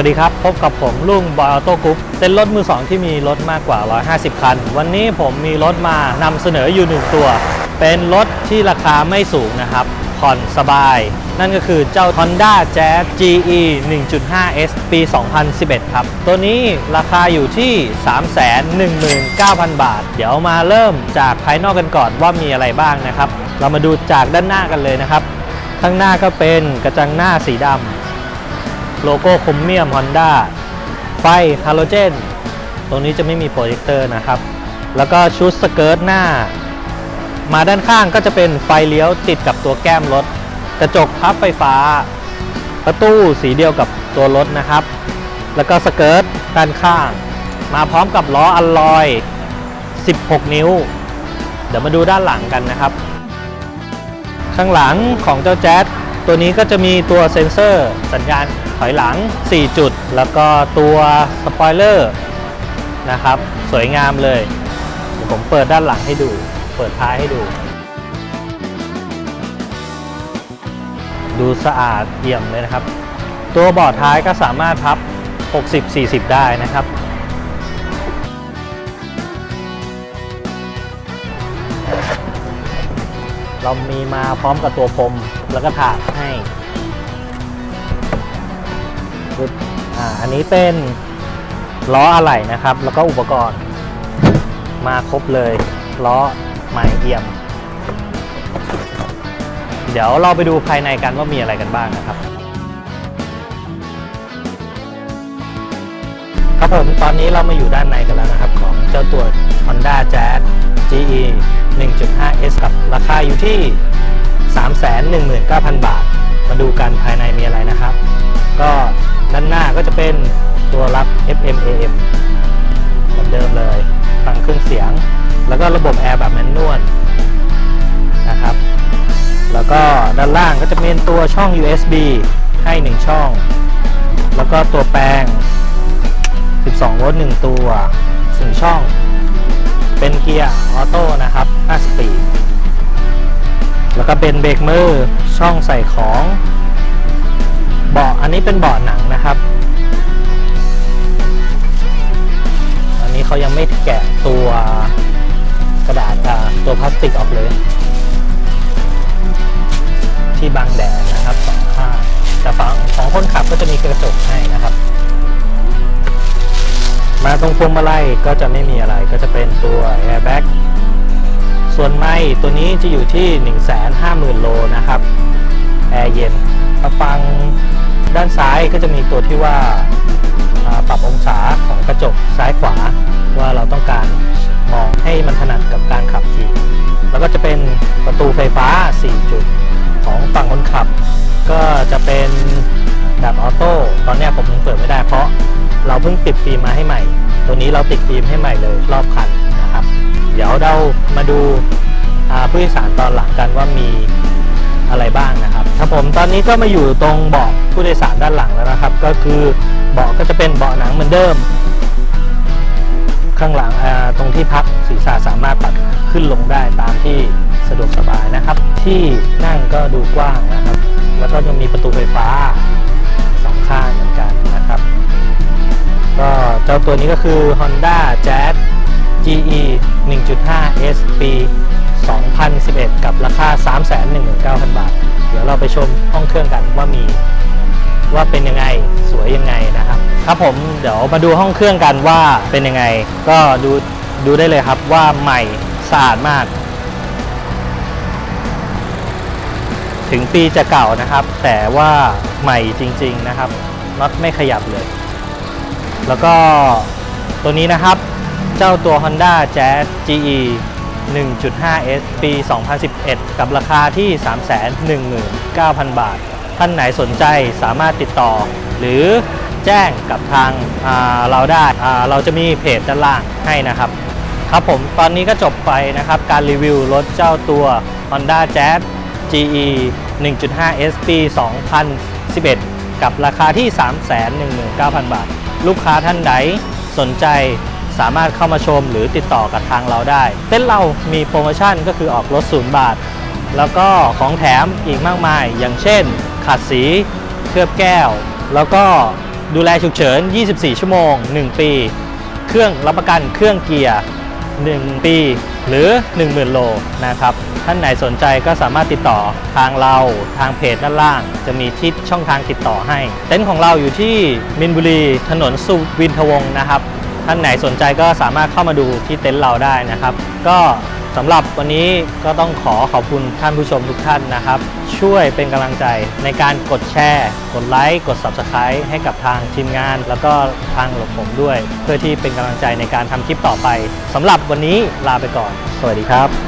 วัสดีครับ พบกับผมลุงบอยออโต้กรุ๊ปเต้นรถมือสองที่มีรถมากกว่า 150 คัน วันนี้ผมมีรถมานำเสนออยู่หนึ่งตัว เป็นรถที่ราคาไม่สูงนะครับ ผ่อนสบาย นั่นก็คือเจ้า Honda Jazz GE 1.5S ปี 2011 ครับ ตัวนี้ราคาอยู่ที่ 319,000 บาท เดี๋ยวมาเริ่มจากภายนอกกันก่อนว่ามีอะไรบ้างนะครับ เรามาดูจากด้านหน้ากันเลยนะครับ ข้างหน้าก็เป็นกระจังหน้าสีดำ โลโก้คมเมียม Honda ไฟฮาโลเจน ตรงนี้จะไม่มีโปรเจคเตอร์นะครับ แล้วก็ชุดสเกิร์ตหน้า มาด้านข้างก็จะเป็นไฟเลี้ยวติดกับตัวแก้มรถ กระจกพับไฟฟ้า ประตูสีเดียวกับตัวรถนะครับ แล้วก็สเกิร์ตด้านข้าง มาพร้อมกับล้ออัลลอย 16 นิ้ว เดี๋ยวมาดูด้านหลังกันนะครับ ข้างหลังของเจ้าแจ๊สตัวนี้ก็จะมีตัวเซ็นเซอร์สัญญาณ ถอยหลัง 4 จุด แล้วก็ตัวสปอยเลอร์นะครับ สวยงามเลยเดี๋ยวผมเปิดด้านหลังให้ดู เปิดท้ายให้ดู ดูสะอาดเยี่ยมเลยนะครับ ตัวเบาะท้ายก็สามารถพับ 60-40 ได้นะครับเรามีมาพร้อมกับตัวพรมแล้วก็ถาดให้ ปึ๊บอ่าอันนี้เป็นล้ออะไหล่นะครับ แล้วก็อุปกรณ์มาครบเลยล้อใหม่เอี่ยม เดี๋ยวเราไปดูภายในกันว่ามีอะไรกันบ้างนะครับ ครับผมตอนนี้เรามาอยู่ด้านในกันแล้วนะครับ ของเจ้าตัว Honda Jazz GE 1.5S กับราคาอยู่ที่ 319,000 บาท มาดูกันภายในมีอะไรนะครับ ก็ ด้านหน้าก็จะเป็นตัวรับ FM AM เหมือนเดิมเลยฟังเครื่องเสียง แล้วก็ระบบแอร์แบบแมนนวลนะครับ แล้วก็ด้านล่างก็จะเป็นตัวช่อง USB ให้ 1 ช่อง แล้วก็ตัวแปลง 12 โวลต์1ตัว1ช่อง เป็นเกียร์ออโต้นะครับ 5 สปีด แล้วก็เป็นเบรกมือช่องใส่ของ นนี้เป็นเบาะหนังนะครับ อันนี้เขายังไม่แกะตัวกระดาษตัวพลาสติกออกเลย ที่บังแดดนะครับสองข้างแต่ฝั่งของคนขับก็จะมีกระจกให้นะครับ มาตรงพวงมาลัยก็จะไม่มีอะไรก็จะเป็นตัว airbag ส่วนไม้ตัวนี้จะอยู่ที่ 150,000โลนะครับ แอร์เย็นมาฟัง ด้านซ้ายก็จะมีตัวที่ว่าปรับองศาของกระจกซ้ายขวา ว่าเราต้องการมองให้มันถนัดกับการขับขี่ แล้วก็จะเป็นประตูไฟฟ้า 4 จุดของฝั่งคนขับ ก็จะเป็นแบบออโต้ตอนนี้ผมยังเปิดไม่ได้เพราะเราเพิ่งติดฟิล์มมาให้ใหม่ ตัวนี้เราติดฟิล์มให้ใหม่เลยรอบคันนะครับ เดี๋ยวเรามาดูผู้โดยสารตอนหลังกันว่ามี อะไรบ้างนะครับครับผมตอนนี้ก็มาอยู่ตรงเบาะผู้โดยสารด้านหลังแล้วนะครับ ก็คือเบาะก็จะเป็นเบาะหนังเหมือนเดิม ข้างหลังตรงที่พักศีรษะสามารถปรับขึ้นลงได้ตามที่สะดวกสบายนะครับ ที่นั่งก็ดูกว้างนะครับ แล้วก็ยังมีประตูไฟฟ้าสองข้างเหมือนกันนะครับก็เจ้าตัวนี้ก็คือ Honda Jazz GE 1.5 S ปี 2011 กับราคา 319,000 บาท เดี๋ยวเราไปชมห้องเครื่องกันว่ามีว่าเป็นยังไงสวยยังไงนะครับ ครับผมเดี๋ยวมาดูห้องเครื่องกันว่าเป็นยังไง ก็ดูดูได้เลยครับว่าใหม่สะอาดมาก ถึงปีจะเก่านะครับ แต่ว่าใหม่จริง ๆนะครับน็อตไม่ขยับเลย แล้วก็ตัวนี้นะครับ เจ้าตัว Honda Jazz GE 1.5S ปี 2011 กับราคาที่ 319,000 บาท ท่านไหนสนใจสามารถติดต่อ หรือแจ้งกับทางาเราได้เราจะมีเพจด้านล่างให้นะครับ ครับผมตอนนี้ก็จบไปนะครับการรีวิวรถเจ้าตัว Honda Jazz GE 1.5S ปี 2011 กับราคาที่ 319,000 บาท ลูกค้าท่านใดสนใจ สามารถเข้ามาชมหรือติดต่อกับทางเราได้ เต้นเรามีโปรโมชั่นก็คือออกรถศูนย์บาท แล้วก็ของแถมอีกมากมาย อย่างเช่น ขัดสีเคลือบแก้ว แล้วก็ดูแลฉุกเฉิน 24 ชั่วโมง 1 ปี เครื่องรับประกันเครื่องเกียร์ 1 ปี หรือ 10,000 โลนะครับ ท่านไหนสนใจก็สามารถติดต่อทางเราทางเพจด้านล่าง จะมีที่ช่องทางติดต่อให้ เต็นท์ของเราอยู่ที่มินบุรีถนนสุวินทวงศ์นะครับ ท่านไหนสนใจก็สามารถเข้ามาดูที่เต็นท์เราได้นะครับ ก็สำหรับวันนี้ก็ต้องขอขอบคุณท่านผู้ชมทุกท่านนะครับ ช่วยเป็นกำลังใจในการกดแชร์ กดไลค์กด Subscribe ให้กับทางทีมงาน แล้วก็ทางหลบผมด้วย เพื่อที่เป็นกำลังใจในการทำคลิปต่อไปสำหรับวันนี้ลาไปก่อน สวัสดีครับ